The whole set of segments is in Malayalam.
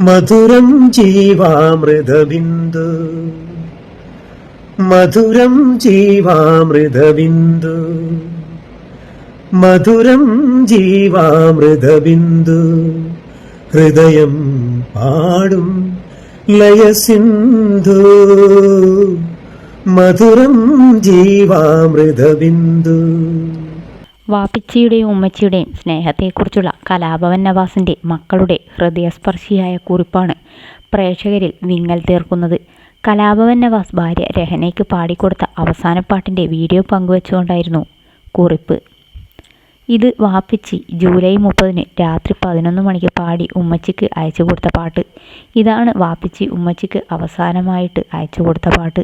മധുരം ജീവാമൃതബിന്ദു മധുരം ജീവാമൃതബിന്ദു മധുരം ജീവാമൃതബിന്ദു ഹൃദയം പാടും ലയസിന്ധു മധുരം ജീവാമൃതബിന്ദു. വാപ്പിച്ചിയുടെയും ഉമ്മച്ചിയുടെയും സ്നേഹത്തെക്കുറിച്ചുള്ള കലാഭവൻ നവാസിന്റെ മക്കളുടെ ഹൃദയസ്പർശിയായ കുറിപ്പാണ് പ്രേക്ഷകരിൽ വിങ്ങൽ തീർക്കുന്നത്. കലാഭവൻ നവാസ് ഭാര്യ രഹനയ്ക്ക് പാടിക്കൊടുത്ത അവസാന പാട്ടിന്റെ വീഡിയോ പങ്കുവച്ചുകൊണ്ടായിരുന്നു കുറിപ്പ്. ഇത് വാപ്പിച്ചി ജൂലൈ മുപ്പതിന് രാത്രി പതിനൊന്ന് മണിക്ക് പാടി ഉമ്മച്ചിക്ക് അയച്ചു കൊടുത്ത പാട്ട്. ഇതാണ് വാപ്പിച്ചി ഉമ്മച്ചിക്ക് അവസാനമായിട്ട് അയച്ചു കൊടുത്ത പാട്ട്.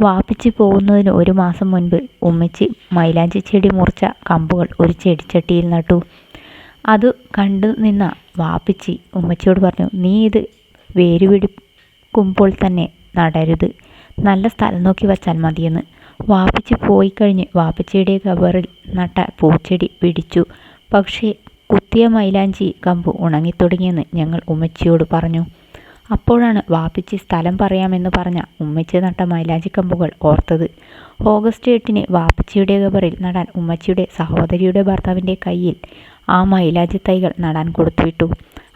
വാപ്പിച്ചി പോകുന്നതിന് ഒരു മാസം മുൻപ് ഉമ്മച്ചി മൈലാഞ്ചി ചെടി മുറിച്ച കമ്പുകൾ ഒരു ചെടിച്ചട്ടിയിൽ നട്ടു. അത് കണ്ടു നിന്ന വാപ്പിച്ചി ഉമ്മച്ചിയോട് പറഞ്ഞു നീ ഇത് വേരുപിടിക്കുമ്പോൾ തന്നെ നടരുത്. നല്ല സ്ഥലം നോക്കി വച്ചാൽ മതിയെന്ന്. വാപ്പിച്ചി പോയി കഴിഞ്ഞ് വാപ്പിച്ചിയുടെ കബറിൽ നട്ട പൂച്ചെടി പിടിച്ചു. പക്ഷേ കുത്തിയ മൈലാഞ്ചി കമ്പ് ഉണങ്ങിത്തുടങ്ങിയെന്ന് ഞങ്ങൾ ഉമ്മച്ചിയോട് പറഞ്ഞു. അപ്പോഴാണ് വാപ്പിച്ചി സ്ഥലം പറയാമെന്ന് പറഞ്ഞ ഉമ്മച്ചി നട്ട മൈലാഞ്ചി കമ്പുകൾ ഓർത്തത്. ഓഗസ്റ്റ് എട്ടിന് വാപ്പിച്ചിയുടെ കബറിൽ നടാൻ ഉമ്മച്ചിയുടെ സഹോദരിയുടെ ഭർത്താവിന്റെ കയ്യിൽ ആ മൈലാഞ്ചി തൈകൾ നടാൻ കൊടുത്തുവിട്ടു.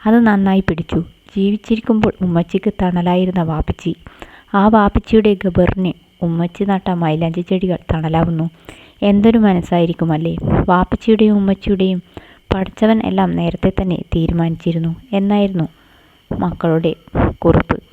അത് നന്നായി പിടിച്ചു. ജീവിച്ചിരിക്കുമ്പോൾ ഉമ്മച്ചിക്ക് തണലായിരുന്ന വാപ്പിച്ചി. ആ വാപ്പച്ചിയുടെ ഗബറിന് ഉമ്മച്ചി നട്ട മൈലാഞ്ചി ചെടികൾ തണലാവുന്നു. എന്തൊരു മനസ്സായിരിക്കും അല്ലേ വാപ്പച്ചിയുടെയും ഉമ്മച്ചിയുടെയും പഠിച്ചവൻ എല്ലാം നേരത്തെ തന്നെ തീരുമാനിച്ചിരുന്നു. എന്നായിരുന്നു മക്കളുടെ കുറിപ്പ്.